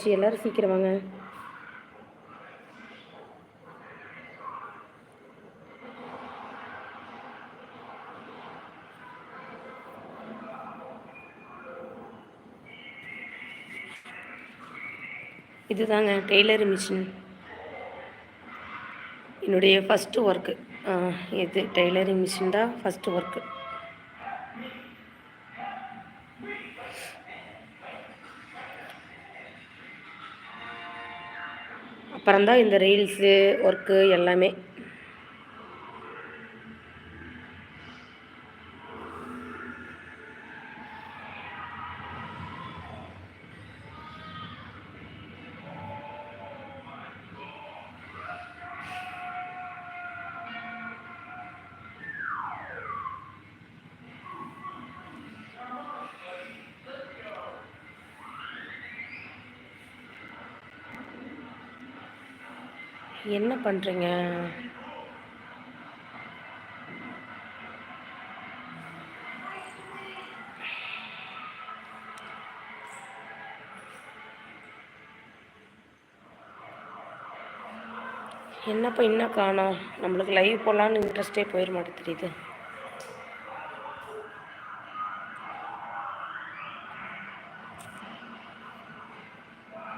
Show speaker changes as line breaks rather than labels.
சரி, எல்லாரும் சீக்கிரம் வாங்க. இதுதாங்க டெய்லர் மிஷின். என்னுடைய ஃபஸ்ட்டு ஒர்க்கு இது டெய்லரிங் மிஷின் தான் ஃபஸ்ட்டு ஒர்க்கு அப்புறம்தான் இந்த ரீல்ஸு ஒர்க்கு எல்லாமே என்ன பண்ணுறீங்க என்னப்பா இன்னும் காணோம் நம்மளுக்கு லைவ் போடலான்னு இன்ட்ரெஸ்டே போயிட மாட்டேங்குது தெரியுது.